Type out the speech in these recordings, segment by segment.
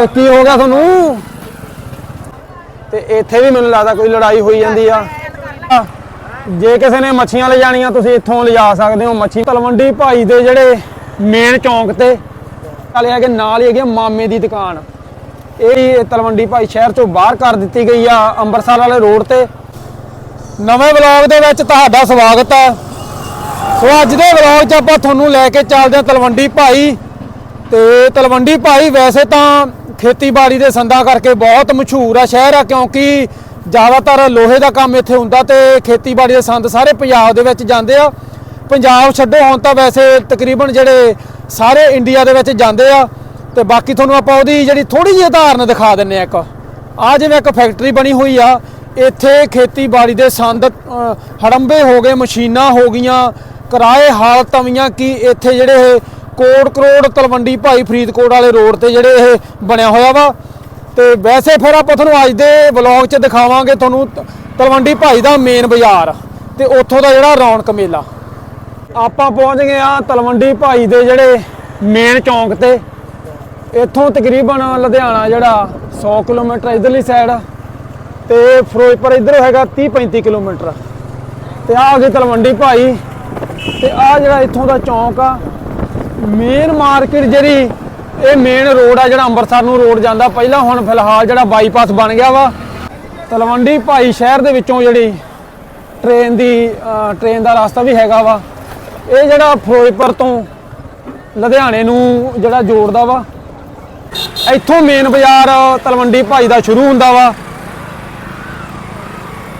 ਹੋਏ ਕੀ ਹੋ ਗਿਆ ਤੁਹਾਨੂੰ? ਤੇ ਇੱਥੇ ਵੀ ਮੈਨੂੰ ਲੱਗਦਾ ਕੋਈ ਲੜਾਈ ਹੋਈ ਜਾਂਦੀ ਆ। ਜੇ ਕਿਸੇ ਨੇ ਮੱਛੀਆਂ ਲੈ ਜਾਣੀਆਂ, ਤੁਸੀਂ ਇੱਥੋਂ ਲਿਜਾ ਸਕਦੇ ਹੋ। ਮੱਛੀ ਤਲਵੰਡੀ ਭਾਈ ਦੇ ਜਿਹੜੇ ਮੇਨ ਚੌਂਕ ਤੇ ਚੱਲੇ ਹੈਗੇ, ਨਾਲ ਹੀ ਹੈਗੇ ਮਾਮੇ ਦੀ ਦੁਕਾਨ। ਇਹ ਤਲਵੰਡੀ ਭਾਈ ਸ਼ਹਿਰ ਚੋਂ ਬਾਹਰ ਕਰ ਦਿੱਤੀ ਗਈ ਆ ਅੰਮ੍ਰਿਤਸਰ ਵਾਲੇ ਰੋਡ ਤੇ। ਨਵੇਂ ਵਲੌਗ ਦੇ ਵਿੱਚ ਤੁਹਾਡਾ ਸਵਾਗਤ ਹੈ ਸੋ ਅੱਜ ਦੇ ਵਲੌਗ 'ਚ ਆਪਾਂ ਤੁਹਾਨੂੰ ਲੈ ਕੇ ਚੱਲਦੇ ਹਾਂ ਤਲਵੰਡੀ ਭਾਈ। ਤੇ ਤਲਵੰਡੀ ਭਾਈ ਵੈਸੇ ਤਾਂ ਖੇਤੀਬਾੜੀ ਦੇ ਸੰਦਾਂ ਕਰਕੇ ਬਹੁਤ ਮਸ਼ਹੂਰ ਆ ਸ਼ਹਿਰ ਆ, ਕਿਉਂਕਿ ਜ਼ਿਆਦਾਤਰ ਲੋਹੇ ਦਾ ਕੰਮ ਇੱਥੇ ਹੁੰਦਾ ਤੇ ਖੇਤੀਬਾੜੀ ਦੇ ਸੰਦ ਸਾਰੇ ਪੰਜਾਬ ਦੇ ਵਿੱਚ ਜਾਂਦੇ ਆ। ਪੰਜਾਬ ਛੱਡੋ, ਹੁਣ ਤਾਂ ਵੈਸੇ ਤਕਰੀਬਨ ਜਿਹੜੇ ਸਾਰੇ ਇੰਡੀਆ ਦੇ ਵਿੱਚ ਜਾਂਦੇ ਆ ਤੇ ਬਾਕੀ ਤੁਹਾਨੂੰ ਆਪਾਂ ਉਹਦੀ ਜਿਹੜੀ ਥੋੜੀ ਜਿਹੀ ਉਦਾਹਰਨ ਦਿਖਾ ਦਿੰਨੇ ਆ ਇੱਕ। ਆ ਜਿਵੇਂ ਇੱਕ ਫੈਕਟਰੀ ਬਣੀ ਹੋਈ ਆ, ਇੱਥੇ ਖੇਤੀਬਾੜੀ ਦੇ ਸੰਦ ਹੜੰਬੇ ਹੋ ਗਏ, ਮਸ਼ੀਨਾਂ ਹੋ ਗਈਆਂ, ਕਿਰਾਏ ਹਾਲ ਤਵੀਆਂ ਕੀ ਇੱਥੇ ਜਿਹੜੇ ਕੋਟ ਕਰੋੜ ਤਲਵੰਡੀ ਭਾਈ ਫਰੀਦਕੋਟ ਵਾਲੇ ਰੋਡ ਤੇ ਜਿਹੜੇ ਇਹ ਬਣਿਆ ਹੋਇਆ ਵਾ। ਤੇ ਵੈਸੇ ਫਿਰ ਆਪਾਂ ਤੁਹਾਨੂੰ ਅੱਜ ਦੇ ਵਲੌਗ 'ਚ ਦਿਖਾਵਾਂਗੇ ਤੁਹਾਨੂੰ ਤ- ਤਲਵੰਡੀ ਭਾਈ ਦਾ ਮੇਨ ਬਾਜ਼ਾਰ ਤੇ ਉੱਥੋਂ ਦਾ ਜਿਹੜਾ ਰੌਣਕ ਮੇਲਾ। ਆਪਾਂ ਪਹੁੰਚ ਗਏ ਆ ਤਲਵੰਡੀ ਭਾਈ ਦੇ ਜਿਹੜੇ ਮੇਨ ਚੌਂਕ ਤੇ। ਇੱਥੋਂ ਤਕਰੀਬਨ ਲੁਧਿਆਣਾ ਜਿਹੜਾ 100 ਕਿਲੋਮੀਟਰ ਇਧਰਲੀ ਸਾਈਡ ਤੇ ਫਿਰੋਜ਼ਪੁਰ ਇਧਰ ਹੈਗਾ 30 35 ਕਿਲੋਮੀਟਰ। ਤੇ ਆ ਆ ਗਏ ਤਲਵੰਡੀ ਭਾਈ। ਤੇ ਆ ਜਿਹੜਾ ਇੱਥੋਂ ਦਾ ਚੌਂਕ ਆ ਮੇਨ ਮਾਰਕੀਟ ਜਿਹੜੀ ਇਹ ਮੇਨ ਰੋਡ ਆ ਜਿਹੜਾ ਅੰਮ੍ਰਿਤਸਰ ਨੂੰ ਰੋਡ ਜਾਂਦਾ। ਪਹਿਲਾਂ ਹੁਣ ਫਿਲਹਾਲ ਜਿਹੜਾ ਬਾਈਪਾਸ ਬਣ ਗਿਆ ਵਾ ਤਲਵੰਡੀ ਭਾਈ ਸ਼ਹਿਰ ਦੇ ਵਿੱਚੋਂ ਜਿਹੜੀ ਟ੍ਰੇਨ ਦੀ ਅ, ਟ੍ਰੇਨ ਦਾ ਰਸਤਾ ਵੀ ਹੈਗਾ ਵਾ। ਇਹ ਜਿਹੜਾ ਫਿਰੋਜ਼ਪੁਰ ਤੋਂ ਲੁਧਿਆਣੇ ਨੂੰ ਜਿਹੜਾ ਜੋੜਦਾ ਵਾ ਇੱਥੋਂ ਮੇਨ ਬਾਜ਼ਾਰ ਤਲਵੰਡੀ ਭਾਈ ਦਾ ਸ਼ੁਰੂ ਹੁੰਦਾ ਵਾ।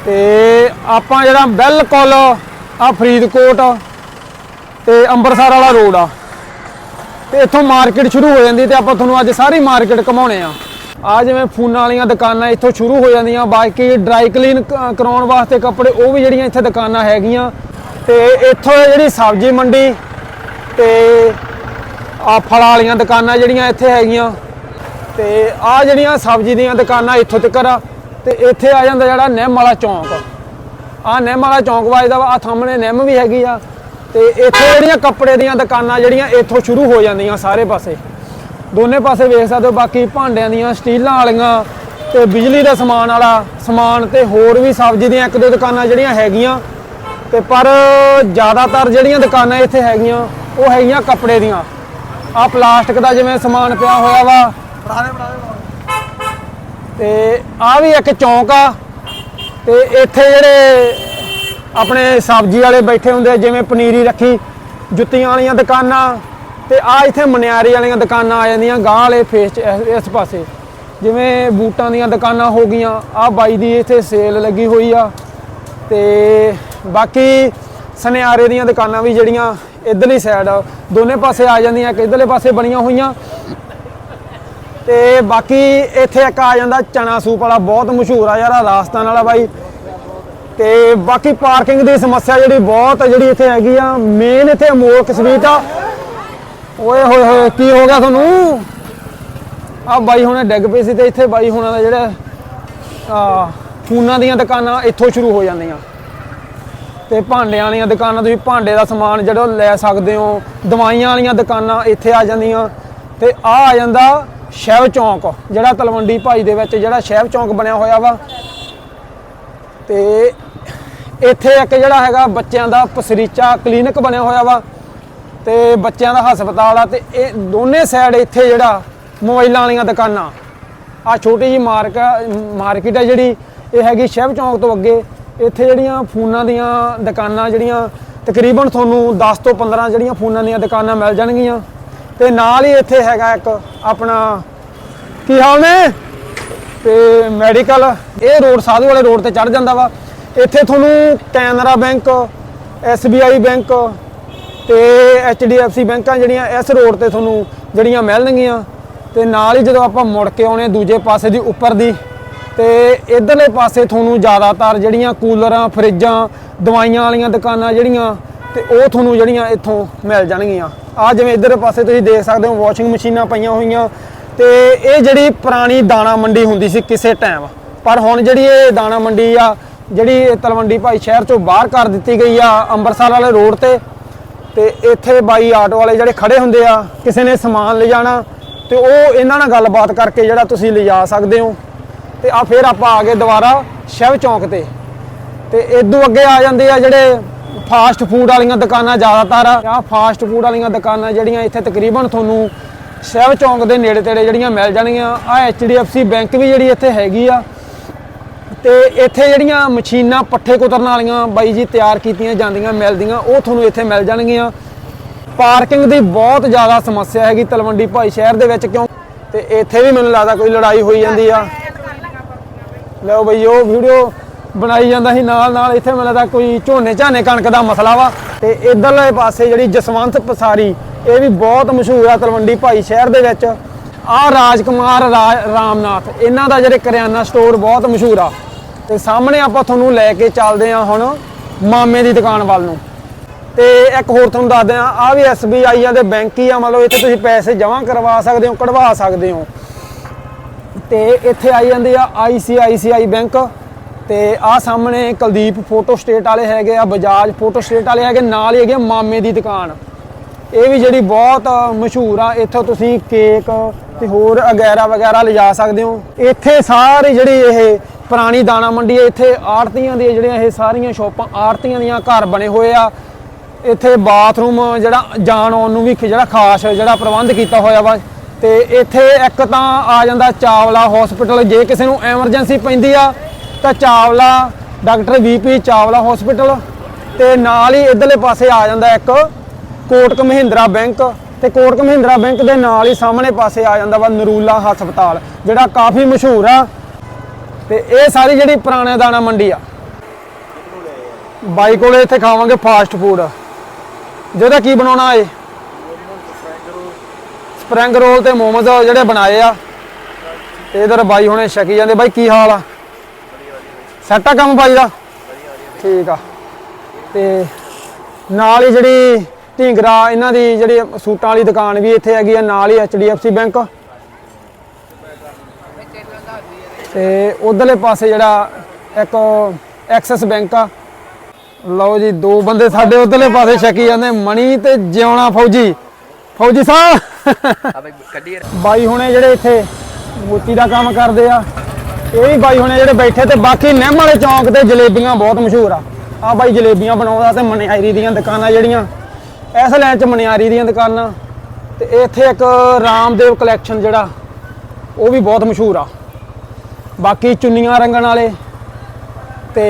ਤੇ ਆਪਾਂ ਜਿਹੜਾ ਬਿਲਕੁਲ ਆ ਫਰੀਦਕੋਟ ਤੇ ਅੰਮ੍ਰਿਤਸਰ ਵਾਲਾ ਰੋਡ ਆ। ਤੇ ਇੱਥੋਂ ਮਾਰਕੀਟ ਸ਼ੁਰੂ ਹੋ ਜਾਂਦੀ ਤੇ ਆਪਾਂ ਤੁਹਾਨੂੰ ਅੱਜ ਸਾਰੀ ਮਾਰਕੀਟ ਘਮਾਉਣੇ ਆ। ਆ ਜਿਵੇਂ ਫੋਨਾਂ ਵਾਲੀਆਂ ਦੁਕਾਨਾਂ ਇੱਥੋਂ ਸ਼ੁਰੂ ਹੋ ਜਾਂਦੀਆਂ, ਬਾਕੀ ਡਰਾਈ ਕਲੀਨ ਕਰਾਉਣ ਵਾਸਤੇ ਕੱਪੜੇ, ਉਹ ਵੀ ਜਿਹੜੀਆਂ ਇੱਥੇ ਦੁਕਾਨਾਂ ਹੈਗੀਆਂ। ਤੇ ਇੱਥੋਂ ਜਿਹੜੀ ਸਬਜ਼ੀ ਮੰਡੀ ਤੇ ਆ ਫਲਾਂ ਵਾਲੀਆਂ ਦੁਕਾਨਾਂ ਜਿਹੜੀਆਂ ਇੱਥੇ ਹੈਗੀਆਂ। ਤੇ ਆ ਜਿਹੜੀਆਂ ਸਬਜ਼ੀ ਦੀਆਂ ਦੁਕਾਨਾਂ ਇੱਥੋਂ ਤੱਕ ਆ, ਤੇ ਇੱਥੇ ਆ ਜਾਂਦਾ ਜਿਹੜਾ ਨਿੰਮ ਵਾਲਾ ਚੌਂਕ। ਆ ਨਿੰਮ ਵਾਲਾ ਚੌਂਕ ਵੱਜਦਾ ਵਾ ਆ ਸਾਹਮਣੇ ਨਿੰਮ ਵੀ ਹੈਗੀ ਆ। ਤੇ ਇੱਥੇ ਜਿਹੜੀਆਂ ਕੱਪੜੇ ਦੀਆਂ ਦੁਕਾਨਾਂ ਜਿਹੜੀਆਂ ਇੱਥੋਂ ਸ਼ੁਰੂ ਹੋ ਜਾਂਦੀਆਂ ਸਾਰੇ ਪਾਸੇ। ਦੋਨੇ ਪਾਸੇ ਵੇਖ ਸਕਦੇ ਹੋ, ਬਾਕੀ ਭਾਂਡਿਆਂ ਦੀਆਂ, ਸਟੀਲਾਂ ਵਾਲੀਆਂ ਤੇ ਬਿਜਲੀ ਦਾ ਸਮਾਨ ਵਾਲਾ ਸਮਾਨ ਤੇ ਹੋਰ ਵੀ ਸਬਜ਼ੀ ਦੀਆਂ ਇੱਕ ਦੋ ਦੁਕਾਨਾਂ ਜਿਹੜੀਆਂ ਹੈਗੀਆਂ। ਤੇ ਪਰ ਜ਼ਿਆਦਾਤਰ ਜਿਹੜੀਆਂ ਦੁਕਾਨਾਂ ਇੱਥੇ ਹੈਗੀਆਂ, ਉਹ ਹੈਗੀਆਂ ਕੱਪੜੇ ਦੀਆਂ। ਆ ਪਲਾਸਟਿਕ ਦਾ ਜਿਵੇਂ ਸਮਾਨ ਪਿਆ ਹੋਇਆ ਵਾ। ਤੇ ਆ ਵੀ ਇੱਕ ਚੌਂਕ ਆ। ਤੇ ਇੱਥੇ ਜਿਹੜੇ ਆਪਣੇ ਸਬਜ਼ੀ ਵਾਲੇ ਬੈਠੇ ਹੁੰਦੇ ਜਿਵੇਂ ਪਨੀਰੀ ਰੱਖੀ, ਜੁੱਤੀਆਂ ਵਾਲੀਆਂ ਦੁਕਾਨਾਂ ਤੇ ਆ ਇੱਥੇ ਮਨਿਆਰੀ ਵਾਲੀਆਂ ਦੁਕਾਨਾਂ ਆ ਜਾਂਦੀਆਂ ਗਾਂ ਵਾਲੇ ਫੇਸ 'ਚ ਇਸ- ਇਸ ਪਾਸੇ। ਜਿਵੇਂ ਬੂਟਾਂ ਦੀਆਂ ਦੁਕਾਨਾਂ ਹੋ ਗਈਆਂ ਆ ਬਾਈ ਦੀ ਇੱਥੇ ਸੇਲ ਲੱਗੀ ਹੋਈ ਆ। ਤੇ ਬਾਕੀ ਸਨਿਆਰੇ ਦੀਆਂ ਦੁਕਾਨਾਂ ਵੀ ਜਿਹੜੀਆਂ ਇਧਰਲੀ ਸਾਈਡ ਦੋਨੇ ਪਾਸੇ ਆ ਜਾਂਦੀਆਂ, ਇੱਕ ਇਧਰਲੇ ਪਾਸੇ ਬਣੀਆਂ ਹੋਈਆਂ। ਤੇ ਬਾਕੀ ਇੱਥੇ ਇੱਕ ਆ ਜਾਂਦਾ ਚਨਾ ਸੂਪ ਵਾਲਾ, ਬਹੁਤ ਮਸ਼ਹੂਰ ਆ ਯਾਰ ਰਾਜਸਥਾਨ ਵਾਲਾ ਬਾਈ। ਤੇ ਬਾਕੀ ਪਾਰਕਿੰਗ ਦੀ ਸਮੱਸਿਆ ਜਿਹੜੀ ਬਹੁਤ ਜਿਹੜੀ ਇੱਥੇ ਹੈਗੀ ਆ ਮੇਨ ਇੱਥੇ ਅਮੋਲਕ ਸਵੀਟ ਆ ਓਏ ਹੋਏ ਹੋਏ, ਕੀ ਹੋ ਗਿਆ ਤੁਹਾਨੂੰ? ਆ ਬਾਈ ਹੁਣੇ ਡਿੱਗ ਪਏ ਸੀ ਤੇ ਇੱਥੇ ਬਾਈ ਹੁਣਾਂ ਦਾ ਜਿਹੜਾ, ਆ, ਫੋਨਾਂ ਦੀਆਂ ਦੁਕਾਨਾਂ ਇੱਥੋਂ ਸ਼ੁਰੂ ਹੋ ਜਾਂਦੀਆਂ। ਤੇ ਭਾਂਡਿਆਂ ਵਾਲੀਆਂ ਦੁਕਾਨਾਂ, ਤੁਸੀਂ ਭਾਂਡੇ ਦਾ ਸਮਾਨ ਜਿਹੜਾ ਲੈ ਸਕਦੇ ਹੋ। ਦਵਾਈਆਂ ਵਾਲੀਆਂ ਦੁਕਾਨਾਂ ਇੱਥੇ ਆ ਜਾਂਦੀਆਂ। ਤੇ ਆ ਆ ਜਾਂਦਾ ਸ਼ੈਵ ਚੌਂਕ, ਜਿਹੜਾ ਤਲਵੰਡੀ ਭਾਈ ਦੇ ਵਿੱਚ ਜਿਹੜਾ ਸ਼ੈਵ ਚੌਂਕ ਬਣਿਆ ਹੋਇਆ ਵਾ। ਤੇ ਇੱਥੇ ਇੱਕ ਜਿਹੜਾ ਹੈਗਾ ਬੱਚਿਆਂ ਦਾ ਪਸਰੀਚਾ ਕਲੀਨਿਕ ਬਣਿਆ ਹੋਇਆ ਵਾ ਤੇ ਬੱਚਿਆਂ ਦਾ ਹਸਪਤਾਲ ਆ ਤੇ ਇਹ ਦੋਨੇ ਸਾਈਡ ਇੱਥੇ ਜਿਹੜਾ ਮੋਬਾਈਲਾਂ ਵਾਲੀਆਂ ਦੁਕਾਨਾਂ। ਆ ਛੋਟੀ ਜੀ ਮਾਰਕ ਮਾਰਕੀਟ ਆ ਜਿਹੜੀ, ਇਹ ਹੈਗੀ ਸ਼ਹਿਬ ਚੌਂਕ ਤੋਂ ਅੱਗੇ। ਇੱਥੇ ਜਿਹੜੀਆਂ ਫੋਨਾਂ ਦੀਆਂ ਦੁਕਾਨਾਂ ਜਿਹੜੀਆਂ, ਤਕਰੀਬਨ ਤੁਹਾਨੂੰ 10 ਤੋਂ 15 ਜਿਹੜੀਆਂ ਫੋਨਾਂ ਦੀਆਂ ਦੁਕਾਨਾਂ ਮਿਲ ਜਾਣਗੀਆਂ। ਤੇ ਨਾਲ ਹੀ ਇੱਥੇ ਹੈਗਾ ਇੱਕ ਆਪਣਾ, ਕੀ ਹਾਲ ਨੇ? ਤੇ ਮੈਡੀਕਲ ਇਹ ਰੋਡ ਸਾਧੂ ਵਾਲੇ ਰੋਡ ਤੇ ਚੜ ਜਾਂਦਾ ਵਾ। ਇੱਥੇ ਤੁਹਾਨੂੰ ਕੈਨਰਾ ਬੈਂਕ SBI ਬੈਂਕ ਤੇ HDFC ਬੈਂਕਾਂ ਜਿਹੜੀਆਂ ਇਸ ਰੋਡ ਤੇ ਤੁਹਾਨੂੰ ਜਿਹੜੀਆਂ ਮਿਲਣਗੀਆਂ ਤੇ ਨਾਲ ਹੀ ਜਦੋਂ ਆਪਾਂ ਮੁੜ ਕੇ ਆਉਣੇ ਦੂਜੇ ਪਾਸੇ ਦੀ ਉੱਪਰ ਦੀ ਤੇ ਇਧਰਲੇ ਪਾਸੇ ਤੁਹਾਨੂੰ ਜ਼ਿਆਦਾਤਰ ਜਿਹੜੀਆਂ ਕੂਲਰਾਂ, ਫਰਿੱਜਾਂ, ਦਵਾਈਆਂ ਵਾਲੀਆਂ ਦੁਕਾਨਾਂ ਜਿਹੜੀਆਂ ਤੇ ਉਹ ਤੁਹਾਨੂੰ ਜਿਹੜੀਆਂ ਇੱਥੋਂ ਮਿਲ ਜਾਣਗੀਆਂ। ਆ ਜਿਵੇਂ ਇਧਰ ਪਾਸੇ ਤੁਸੀਂ ਦੇਖ ਸਕਦੇ ਹੋ ਵਾਸ਼ਿੰਗ ਮਸ਼ੀਨਾਂ ਪਈਆਂ ਹੋਈਆਂ ਤੇ ਇਹ ਜਿਹੜੀ ਪੁਰਾਣੀ ਦਾਣਾ ਮੰਡੀ ਹੁੰਦੀ ਸੀ ਕਿਸੇ ਟਾਈਮ ਪਰ ਹੁਣ ਜਿਹੜੀ ਇਹ ਦਾਣਾ ਮੰਡੀ ਆ ਜਿਹੜੀ ਤਲਵੰਡੀ ਭਾਈ ਸ਼ਹਿਰ ਚੋਂ ਬਾਹਰ ਕਰ ਦਿੱਤੀ ਗਈ ਆ ਅੰਮ੍ਰਿਤਸਰ ਵਾਲੇ ਰੋਡ ਤੇ ਤੇ ਇੱਥੇ ਬਾਈ ਆਟੋ ਵਾਲੇ ਜਿਹੜੇ ਖੜੇ ਹੁੰਦੇ ਆ, ਕਿਸੇ ਨੇ ਸਮਾਨ ਲਿਜਾਣਾ ਤੇ ਉਹ ਇਹਨਾਂ ਨਾਲ ਗੱਲਬਾਤ ਕਰਕੇ ਜਿਹੜਾ ਤੁਸੀਂ ਲਿਜਾ ਸਕਦੇ ਹੋ। ਤੇ ਆ ਫਿਰ ਆਪਾਂ ਆ ਗਏ ਦੁਬਾਰਾ ਸ਼ਿਵ ਚੌਂਕ ਤੇ। ਤੇ ਇਦੋਂ ਅੱਗੇ ਆ ਜਾਂਦੇ ਆ ਜਿਹੜੇ ਫਾਸਟ ਫੂਡ ਵਾਲੀਆਂ ਦੁਕਾਨਾਂ ਜ਼ਿਆਦਾਤਰ ਆ। ਫਾਸਟ ਫੂਡ ਵਾਲੀਆਂ ਦੁਕਾਨਾਂ ਜਿਹੜੀਆਂ ਇੱਥੇ ਤਕਰੀਬਨ ਤੁਹਾਨੂੰ ਸ਼ਿਵ ਚੌਂਕ ਦੇ ਨੇੜੇ ਤੇੜੇ ਜਿਹੜੀਆਂ ਮਿਲ ਜਾਣਗੀਆਂ। ਆ HDFC ਬੈਂਕ ਵੀ ਜਿਹੜੀ ਇੱਥੇ ਹੈਗੀ ਆ। ਤੇ ਇੱਥੇ ਜਿਹੜੀਆਂ ਮਸ਼ੀਨਾਂ ਪੱਠੇ ਕੁਤਰਨ ਵਾਲੀਆਂ ਬਾਈ ਜੀ ਤਿਆਰ ਕੀਤੀਆਂ ਜਾਂਦੀਆਂ, ਮਿਲਦੀਆਂ, ਉਹ ਤੁਹਾਨੂੰ ਇੱਥੇ ਮਿਲ ਜਾਣਗੀਆਂ। ਪਾਰਕਿੰਗ ਦੀ ਬਹੁਤ ਜ਼ਿਆਦਾ ਸਮੱਸਿਆ ਹੈਗੀ ਤਲਵੰਡੀ ਭਾਈ ਸ਼ਹਿਰ ਦੇ ਵਿੱਚ ਕਿਉਂ? ਤੇ ਇੱਥੇ ਵੀ ਮੈਨੂੰ ਲੱਗਦਾ ਕੋਈ ਲੜਾਈ ਹੋਈ ਜਾਂਦੀ ਆ। ਲਓ ਬਈ, ਉਹ ਵੀਡੀਓ ਬਣਾਈ ਜਾਂਦਾ ਸੀ ਨਾਲ ਨਾਲ ਇੱਥੇ ਮੈਨੂੰ ਲੱਗਦਾ ਕੋਈ ਝੋਨੇ ਝਾਨੇ ਕਣਕ ਦਾ ਮਸਲਾ ਵਾ। ਤੇ ਇਧਰਲੇ ਪਾਸੇ ਜਿਹੜੀ ਜਸਵੰਤ ਪਸਾਰੀ, ਇਹ ਵੀ ਬਹੁਤ ਮਸ਼ਹੂਰ ਆ ਤਲਵੰਡੀ ਭਾਈ ਸ਼ਹਿਰ ਦੇ ਵਿੱਚ। ਆ ਰਾਜਕੁਮਾਰ ਰਾ- ਰਾਮਨਾਥ, ਇਹਨਾਂ ਦਾ ਜਿਹੜੇ ਕਰਿਆਨਾ ਸਟੋਰ ਬਹੁਤ ਮਸ਼ਹੂਰ ਆ। ਤੇ ਸਾਹਮਣੇ ਆਪਾਂ ਤੁਹਾਨੂੰ ਲੈ ਕੇ ਚੱਲਦੇ ਆ ਹੁਣ ਮਾਮੇ ਦੀ ਦੁਕਾਨ ਵੱਲ ਨੂੰ। ਤੇ ਇੱਕ ਹੋਰ ਤੁਹਾਨੂੰ ਦੱਸਦੇ ਆ ਆ ਵੀ SBI ਆ ਦੇ ਬੈਂਕ ਹੀ ਆ, ਮਤਲਬ ਇੱਥੇ ਤੁਸੀਂ ਪੈਸੇ ਜਮ੍ਹਾਂ ਕਰਵਾ ਸਕਦੇ ਹੋ, ਕਢਵਾ ਸਕਦੇ ਹੋ। ਤੇ ਇੱਥੇ ਆਈ ਜਾਂਦੇ ਆ ICICI ਬੈਂਕ ਤੇ ਆ ਸਾਹਮਣੇ ਕੁਲਦੀਪ ਫੋਟੋ ਸਟੇਟ ਵਾਲੇ ਹੈਗੇ ਆ, ਬਜਾਜ ਫੋਟੋ ਸਟੇਟ ਵਾਲੇ ਹੈਗੇ, ਨਾਲ ਹੀ ਹੈਗੇ ਆ ਮਾਮੇ ਦੀ ਦੁਕਾਨ। ਇਹ ਵੀ ਜਿਹੜੀ ਬਹੁਤ ਮਸ਼ਹੂਰ ਆ, ਇੱਥੋਂ ਤੁਸੀਂ ਕੇਕ ਤੇ ਹੋਰ ਅਗੈਰਾ ਵਗੈਰਾ ਲਿਜਾ ਸਕਦੇ ਹੋ। ਇੱਥੇ ਸਾਰੀ ਜਿਹੜੀ ਇਹ ਪੁਰਾਣੀ ਦਾਣਾ ਮੰਡੀ ਹੈ ਇੱਥੇ ਆੜਤੀਆਂ ਦੀਆਂ ਜਿਹੜੀਆਂ ਇਹ ਸਾਰੀਆਂ ਸ਼ੋਪਾਂ, ਆੜਤੀਆਂ ਦੀਆਂ ਘਰ ਬਣੇ ਹੋਏ ਆ। ਇੱਥੇ ਬਾਥਰੂਮ ਜਿਹੜਾ ਜਾਣ ਆਉਣ ਨੂੰ ਵੀ ਜਿਹੜਾ ਖਾਸ ਜਿਹੜਾ ਪ੍ਰਬੰਧ ਕੀਤਾ ਹੋਇਆ ਵਾ। ਤੇ ਇੱਥੇ ਇੱਕ ਤਾਂ ਆ ਜਾਂਦਾ ਚਾਵਲਾ ਹਸਪੀਟਲ ਜੇ ਕਿਸੇ ਨੂੰ ਐਮਰਜੈਂਸੀ ਪੈਂਦੀ ਆ, ਤਾਂ Chawla, doctor VP Chawla hospital ਤੇ ਨਾਲ ਹੀ ਇਧਰਲੇ ਪਾਸੇ ਆ ਜਾਂਦਾ ਇੱਕ ਕੋਟਕ ਮਹਿੰਦਰਾ ਬੈਂਕ ਤੇ ਕੋਟਕ ਮਹਿੰਦਰਾ ਬੈਂਕ ਦੇ ਨਾਲ ਹੀ ਸਾਹਮਣੇ ਪਾਸੇ ਆ ਜਾਂਦਾ ਵਾ ਨਰੂਲਾ ਹਸਪਤਾਲ, ਜਿਹੜਾ ਕਾਫੀ ਮਸ਼ਹੂਰ ਆ। ਤੇ ਇਹ ਸਾਰੀ ਜਿਹੜੀ ਪੁਰਾਣੇ ਦਾਣਾ ਮੰਡੀ ਆ, ਬਾਈ ਕੋਲੇ ਇੱਥੇ ਖਾਵਾਂਗੇ ਫਾਸਟ ਫੂਡ ਜਿਹਦਾ ਕੀ ਬਣਾਉਣਾ ਏ ਸਪਰਿੰਗ ਰੋਲ ਤੇ ਮੋਮਸ ਜਿਹੜੇ ਬਣਾਏ ਆ। ਤੇ ਇਧਰ ਬਾਈ ਹੁਣੇ ਛਕੀ ਜਾਂਦੇ, ਬਾਈ ਕੀ ਹਾਲ ਆ? ਸੈੱਟ ਆ ਕੰਮ ਬਾਈ ਦਾ? ਠੀਕ ਆ। ਤੇ ਨਾਲ ਹੀ ਜਿਹੜੀ ਢਿੰਗਰਾ, ਇਹਨਾਂ ਦੀ ਜਿਹੜੀ ਸੂਟਾਂ ਵਾਲੀ ਦੁਕਾਨ ਵੀ ਇੱਥੇ ਹੈਗੀ ਆ, ਨਾਲ ਹੀ HDFC ਬੈਂਕ। ਤੇ ਉਧਰਲੇ ਪਾਸੇ ਜਿਹੜਾ ਇੱਕ ਐਕਸਿਸ ਬੈਂਕ ਆ। ਲਓ ਜੀ, ਦੋ ਬੰਦੇ ਸਾਡੇ ਉਧਰਲੇ ਪਾਸੇ ਛਕੀ ਜਾਂਦੇ, ਮਣੀ ਤੇ ਜਿਉਣਾ ਫੌਜੀ। ਫੌਜੀ ਸਾਹਿਬ! ਬਾਈ ਹੁਣੇ ਜਿਹੜੇ ਇੱਥੇ ਮੋਤੀ ਦਾ ਕੰਮ ਕਰਦੇ ਆ, ਇਹ ਵੀ ਬਾਈ ਹੁਣੇ ਜਿਹੜੇ ਬੈਠੇ ਤੇ ਬਾਕੀ ਨਿੰਮ ਵਾਲੇ ਚੌਂਕ ਤੇ ਜਲੇਬੀਆਂ ਬਹੁਤ ਮਸ਼ਹੂਰ ਆ। ਆ ਬਾਈ ਜਲੇਬੀਆਂ ਬਣਾਉਂਦਾ ਤੇ ਮਨਿਆਰੀ ਦੀਆਂ ਦੁਕਾਨਾਂ ਜਿਹੜੀਆਂ ਇਸ ਲਾਈਨ 'ਚ ਮਨਿਆਰੀ ਦੀਆਂ ਦੁਕਾਨਾਂ ਤੇ ਇੱਥੇ ਇੱਕ ਰਾਮਦੇਵ ਕਲੈਕਸ਼ਨ ਜਿਹੜਾ, ਉਹ ਵੀ ਬਹੁਤ ਮਸ਼ਹੂਰ ਆ। ਬਾਕੀ ਚੁੰਨੀਆਂ ਰੰਗਣ ਵਾਲੇ ਤੇ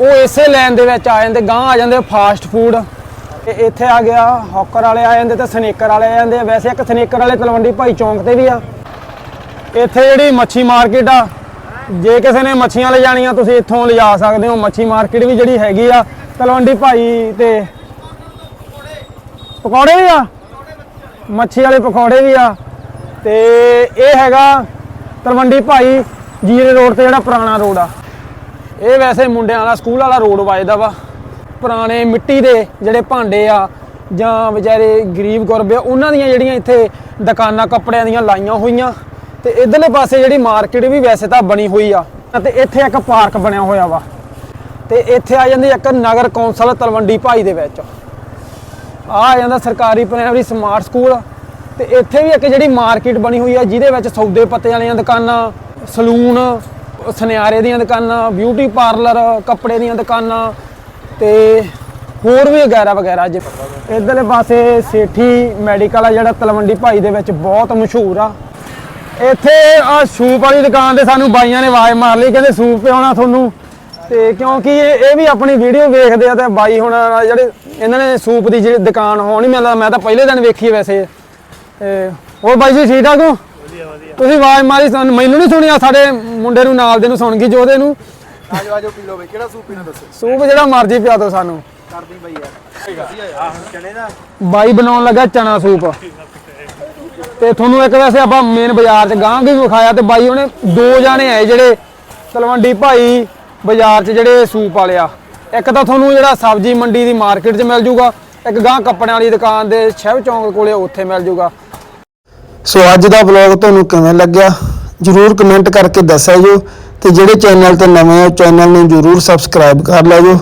ਉਹ ਇਸੇ ਲਾਈਨ ਦੇ ਵਿੱਚ ਆ ਜਾਂਦੇ ਗਾਂ ਆ ਜਾਂਦੇ ਫਾਸਟ ਫੂਡ ਤੇ ਇੱਥੇ ਆ ਗਿਆ ਹੌਕਰ ਵਾਲੇ ਆ ਜਾਂਦੇ ਤੇ ਸਨੇਕਰ ਵਾਲੇ ਆ ਜਾਂਦੇ ਆ। ਵੈਸੇ ਇੱਕ ਸਨੇਕਰ ਵਾਲੇ ਤਲਵੰਡੀ ਭਾਈ ਚੌਂਕ ਤੇ ਵੀ ਆ। ਇੱਥੇ ਜਿਹੜੀ ਮੱਛੀ ਮਾਰਕੀਟ ਆ, ਜੇ ਕਿਸੇ ਨੇ ਮੱਛੀਆਂ ਲੈ ਜਾਣੀਆਂ, ਤੁਸੀਂ ਇੱਥੋਂ ਲਿਜਾ ਸਕਦੇ ਹੋ। ਮੱਛੀ ਮਾਰਕੀਟ ਵੀ ਜਿਹੜੀ ਹੈਗੀ ਆ, ਤਲਵੰਡੀ ਭਾਈ ਤੇ ਪਕੌੜੇ ਵੀ ਆ। ਮੱਛੀ ਵਾਲੇ ਪਕੌੜੇ ਵੀ ਆ। ਤੇ ਇਹ ਹੈਗਾ ਤਲਵੰਡੀ ਭਾਈ ਜੀਰੇ ਰੋਡ ਤੇ ਜਿਹੜਾ ਪੁਰਾਣਾ ਰੋਡ ਆ। ਇਹ ਵੈਸੇ ਮੁੰਡਿਆਂ ਵਾਲਾ ਸਕੂਲ ਵਾਲਾ ਰੋਡ ਵੱਜਦਾ ਵਾ। ਪੁਰਾਣੇ ਮਿੱਟੀ ਦੇ ਜਿਹੜੇ ਭਾਂਡੇ ਆ ਜਾਂ ਵਿਚਾਰੇ ਗਰੀਬ ਗੁਰਬੇ ਆ, ਉਹਨਾਂ ਦੀਆਂ ਜਿਹੜੀਆਂ ਇੱਥੇ ਦੁਕਾਨਾਂ ਕੱਪੜਿਆਂ ਦੀਆਂ ਲਾਈਆਂ ਹੋਈਆਂ। ਤੇ ਇਧਰਲੇ ਪਾਸੇ ਜਿਹੜੀ ਮਾਰਕੀਟ ਵੀ ਵੈਸੇ ਤਾਂ ਬਣੀ ਹੋਈ ਆ। ਤੇ ਇੱਥੇ ਇੱਕ ਪਾਰਕ ਬਣਿਆ ਹੋਇਆ ਵਾ। ਤੇ ਇੱਥੇ ਆ ਜਾਂਦੀ ਇੱਕ ਨਗਰ ਕੌਂਸਲ ਤਲਵੰਡੀ ਭਾਈ ਦੇ ਵਿੱਚ। ਆ ਆ ਜਾਂਦਾ ਸਰਕਾਰੀ ਪ੍ਰਾਇਮਰੀ ਸਮਾਰਟ ਸਕੂਲ ਤੇ ਇੱਥੇ ਵੀ ਇੱਕ ਜਿਹੜੀ ਮਾਰਕੀਟ ਬਣੀ ਹੋਈ ਆ, ਜਿਹਦੇ ਵਿੱਚ ਸੌਦੇ ਪੱਤੇ ਵਾਲੀਆਂ ਦੁਕਾਨਾਂ, ਸਲੂਨ, ਸੁਨਿਆਰੇ ਦੀਆਂ ਦੁਕਾਨਾਂ ਬਿਊਟੀ ਪਾਰਲਰ ਕੱਪੜੇ ਦੀਆਂ ਦੁਕਾਨਾਂ ਤੇ ਹੋਰ ਵੀ ਵਗੈਰਾ ਵਗੈਰਾ ਜੇ ਇਧਰਲੇ ਪਾਸੇ ਸੇਠੀ ਮੈਡੀਕਲ ਆ, ਜਿਹੜਾ ਤਲਵੰਡੀ ਭਾਈ ਦੇ ਵਿੱਚ ਬਹੁਤ ਮਸ਼ਹੂਰ ਆ। ਇੱਥੇ ਆ ਸੂਪ ਵਾਲੀ ਦੁਕਾਨ ਤੇ ਸਾਨੂੰ ਬਾਈਆਂ ਨੇ ਆਵਾਜ਼ ਮਾਰ ਲਈ, ਕਹਿੰਦੇ ਸੂਪ ਪਿਆਉਣਾ ਤੁਹਾਨੂੰ। ਤੇ ਕਿਉਂਕਿ ਇਹ ਵੀ ਆਪਣੀ ਵੀਡੀਓ ਵੇਖਦੇ ਆ ਤੇ ਬਾਈ ਹੁਣ ਜਿਹੜੇ ਇਹਨਾਂ ਨੇ ਸੂਪ ਦੀ ਜਿਹੜੀ ਦੁਕਾਨ ਹੋਣੀ ਲੱਗਦਾ ਮੈਂ ਤਾਂ ਪਹਿਲੇ ਦਿਨ ਵੇਖੀ ਵੈਸੇ। ਤੇ ਹੋਰ ਬਾਈ ਜੀ ਠੀਕ ਠਾਕ ਹੋ? ਤੁਸੀਂ ਆਵਾਜ਼ ਮਾਰੀ ਸਾਨੂੰ ਮੈਨੂੰ ਨਹੀਂ ਸੁਣਿਆ ਸਾਡੇ ਮੁੰਡੇ ਨੂੰ ਨਾਲ ਦੇ ਨੂੰ ਸੁਣ ਗਈ ਜੋਦੇ ਨੂੰ। ਆਜੋ ਆਜੋ ਪੀ ਬਈ ਕਿਹੜਾ ਸੂਪ ਪੀਣਾ ਦੱਸੋ? ਸੂਪ ਜਿਹੜਾ ਮਰਜ਼ੀ ਪਿਆ ਦਿਓ ਸਾਨੂੰ। ਕਰਦੀ ਬਈ ਯਾਰ। ਆਹ ਚਣੇ ਦਾ। ਬਾਈ ਬਣਾਉਣ ਲੱਗਾ ਚਨਾ ਸੂਪ। ਤੇ ਤੁਹਾਨੂੰ ਇੱਕ ਵੈਸੇ ਆਪਾਂ ਮੇਨ ਬਾਜ਼ਾਰ 'ਚ ਗਾਂ ਵੀ ਵਿਖਾਇਆ ਤੇ ਬਾਈ ਉਹਨੇ ਦੋ ਜਾਣੇ ਆਏ ਜਿਹੜੇ ਤਲਵੰਡੀ ਭਾਈ ਬਾਜ਼ਾਰ 'ਚ ਜਿਹੜੇ ਸੂਪ ਵਾਲੇ ਆ। ਇੱਕ ਤਾਂ ਤੁਹਾਨੂੰ ਜਿਹੜਾ ਸਬਜ਼ੀ ਮੰਡੀ ਦੀ ਮਾਰਕੀਟ 'ਚ ਮਿਲ ਜੂਗਾ, ਇੱਕ ਗਾਂ ਕੱਪੜਿਆਂ ਵਾਲੀ ਦੁਕਾਨ ਦੇ ਸ਼ਹਿਬ ਚੌਂਕ ਕੋਲੇ ਉੱਥੇ ਮਿਲ ਜੂਗਾ। ਸੋ ਅੱਜ ਦਾ ਵਲੌਗ ਤੁਹਾਨੂੰ ਕਿਵੇਂ ਲੱਗਿਆ? ਜਰੂਰ ਕਮੈਂਟ ਕਰਕੇ ਦੱਸਿਆ ਜੋ, ਤੇ ਜਿਹੜੇ ਚੈਨਲ ਤੇ ਨਵੇਂ ਹੋ ਚੈਨਲ ਨੂੰ ਜਰੂਰ ਸਬਸਕ੍ਰਾਈਬ ਕਰ ਲਿਆ ਜੋ।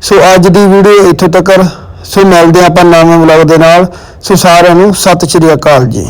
ਸੋ ਅੱਜ ਦੀ ਵੀਡੀਓ ਇੱਥੋਂ ਤੱਕ। ਸੋ ਮਿਲਦੇ ਹਾਂ ਆਪਾਂ ਨਵੇਂ ਵਲੌਗ ਦੇ ਨਾਲ। ਸੋ ਸਾਰਿਆਂ ਨੂੰ ਸਤਿ ਸ਼੍ਰੀ ਅਕਾਲ ਜੀ।